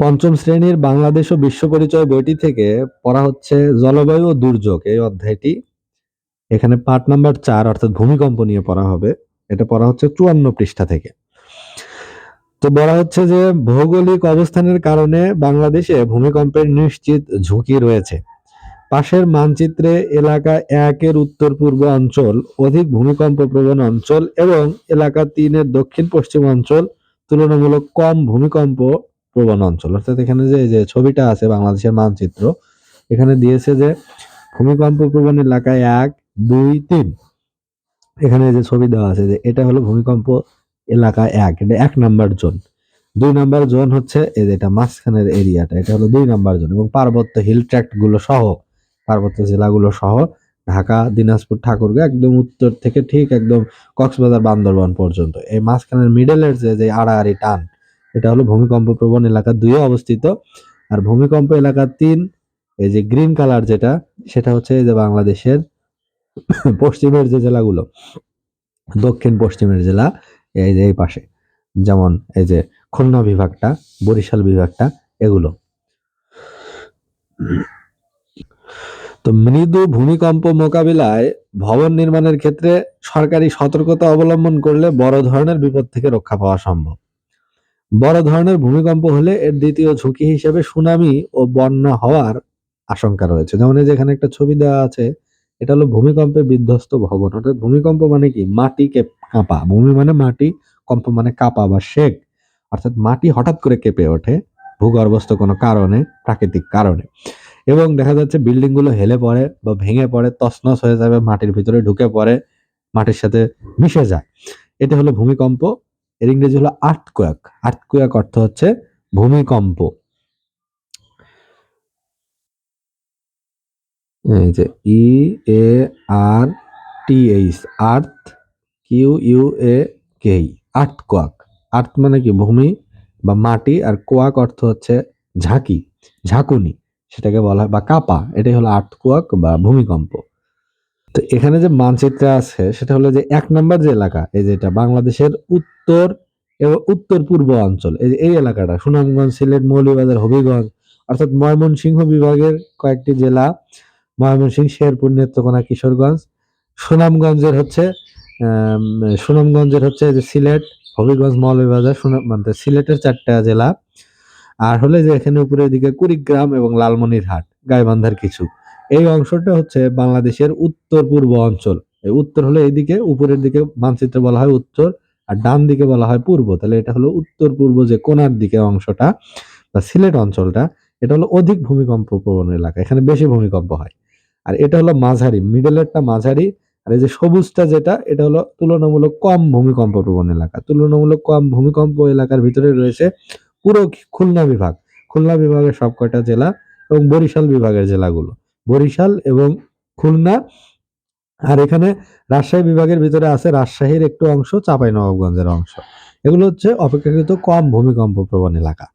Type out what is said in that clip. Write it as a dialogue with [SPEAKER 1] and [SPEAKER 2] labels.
[SPEAKER 1] পঞ্চম শ্রেণির বাংলাদেশ ও বিশ্ব পরিচয় বইটি থেকে পড়া হচ্ছে জলবায়ু ও দুর্যোগ এই অধ্যায়টি। এখানে পার্ট নাম্বার চার, অর্থাৎ ভূমিকম্প নিয়ে পড়া হবে। এটা পড়া হচ্ছে চুয়ান্ন পৃষ্ঠা থেকে। তো বলা হচ্ছে যে ভৌগোলিক অবস্থানের কারণে বাংলাদেশে ভূমিকম্পের নিশ্চিত ঝুঁকি রয়েছে। পাশের মানচিত্রে এলাকা একের উত্তর পূর্ব অঞ্চল, অধিক ভূমিকম্প প্রবণ অঞ্চল এবং এলাকা তিনের দক্ষিণ পশ্চিম অঞ্চল তুলনামূলক কম ভূমিকম্প প্রবণ অঞ্চল। অর্থাৎ এখানে যে যে ছবিটা আছে বাংলাদেশের মানচিত্র, এখানে দিয়েছে যে, ভূমিকম্প প্রবণ এলাকায় এক, দুই, তিন। এখানে যে ছবি দেওয়া আছে যে, এটা হলো ভূমিকম্প এলাকা এক, এটা এক নাম্বার জোন। দুই নাম্বার জোন হচ্ছে এই যে, এটা মাঝখানের এরিয়াটা, এটা হলো দুই নাম্বার জোন এবং পার্বত্য হিল ট্র্যাক্টগুলো সহ, পার্বত্য জেলাগুলো সহ, ঢাকা, দিনাজপুর, ঠাকুরগাঁও, একদম উত্তর থেকে ঠিক একদম কক্সবাজার বান্দরবান পর্যন্ত। এই মাঝখানের মিডলের যে যে আড়াআড়ি টান এটা হলো ভূমিকম্প প্রবণ এলাকা দুইয়ে অবস্থিত। আর ভূমিকম্প এলাকা তিন, এই যে গ্রিন কালার যেটা, সেটা হচ্ছে যে বাংলাদেশের পশ্চিমের যে জেলাগুলো, দক্ষিণ পশ্চিমের জেলা, এই যে এই পাশে, যেমন এই যে খুলনা বিভাগটা, বরিশাল বিভাগটা, এগুলো। তো মৃদু ভূমিকম্প মোকাবিলায় ভবন নির্মাণের ক্ষেত্রে সরকারি সতর্কতা অবলম্বন করলে বড় ধরনের বিপদ থেকে রক্ষা পাওয়া সম্ভব। বড় ধরনের ভূমিকম্প হলে এর দ্বিতীয় ঝুঁকি হিসেবে সুনামি ও বন্যা হওয়ার আশঙ্কা রয়েছে। যেমন এই যে এখানে একটা ছবি দেওয়া আছে, এটা হলো ভূমিকম্পে বিধ্বস্ত ভবন। অর্থাৎ ভূমিকম্প মানে কি? মাটিকে কাঁপা। ভূমি মানে মাটি, কম্প মানে কাঁপা বা শেক অর্থাৎ মাটি হঠাৎ করে কেঁপে ওঠে ভূগর্ভস্থ কোনো কারণে, প্রাকৃতিক কারণে। এবং দেখা যাচ্ছে বিল্ডিংগুলো হেলে পড়ে বা ভেঙে পড়ে, তছনছ হয়ে যাবে, মাটির ভিতরে ঢুকে পড়ে, মাটির সাথে মিশে যায়। এটা হলো ভূমিকম্প এর ইংরেজি হলো আর্থকুয়াক। আর্থকুয়াক অর্থ হচ্ছে ভূমিকম্প। এই যে E, A, R, T, H, earth, Q, U, A, K earthquake. Earth মানে কি? ভূমি বা মাটি আর কোয়াক অর্থ হচ্ছে ঝাঁকি, ঝাঁকুনি, সেটাকে বলা হয়, বা কাপা। এটাই হলো আর্থকোয়াক বা ভূমিকম্প। তো এখানে যে মানচিত্রে আছে, সেটা হলো যে এক নম্বর যে এলাকা, এই যেটা বাংলাদেশের উত্তর এবং উত্তর পূর্ব অঞ্চল, এই এই এলাকাটা, সুনামগঞ্জ, সিলেট, মৌলভীবাজার, হবিগঞ্জ, অর্থাৎ ময়মনসিংহ বিভাগের কয়েকটি জেলা, ময়মনসিংহ, শেরপুর, নেত্রকোনা, কিশোরগঞ্জ, সুনামগঞ্জের হচ্ছে সুনামগঞ্জের হচ্ছে যে সিলেট, হবিগঞ্জ, মৌলভীবাজার সুনাম মানে সিলেটের চারটা জেলা, আর হলে যে এখানে উপরের দিকে কুড়িগ্রাম এবং লালমনিরহাট, গাইবান্ধার কিছু। এই অংশটা হচ্ছে বাংলাদেশের উত্তর পূর্ব অঞ্চল উত্তর হলে এইদিকে উপরের দিকে মানচিত্রে বলা হয় উত্তর আর ডান দিকে বলা হয় পূর্ব, তাহলে এটা হলো উত্তর পূর্ব যে কোনার দিকে অংশটা, বা সিলেট অঞ্চলটা, এটা হলো অধিক ভূমিকম্প প্রবণ এলাকা, এখানে বেশি ভূমিকম্প হয়। আর এটা হলো মাঝারি মিডলেরটা মাঝারি, আর এই যে সবুজটা যেটা, এটা হলো তুলনামূলক কম ভূমিকম্প প্রবণ এলাকা। তুলনামূলক কম ভূমিকম্প এলাকার ভিতরে রয়েছে পুরো খুলনা বিভাগ। খুলনা বিভাগের সব কয়টা জেলা এবং বরিশাল বিভাগের জেলাগুলো। বরিশাল এবং খুলনা আর এখানে রাজশাহী বিভাগের ভিতরে আছে রাজশাহীর একটু অংশ, চাঁপাই নবাবগঞ্জের অংশ। এগুলো হচ্ছে অপেক্ষাকৃত কম ভূমিকম্প প্রবণ এলাকা।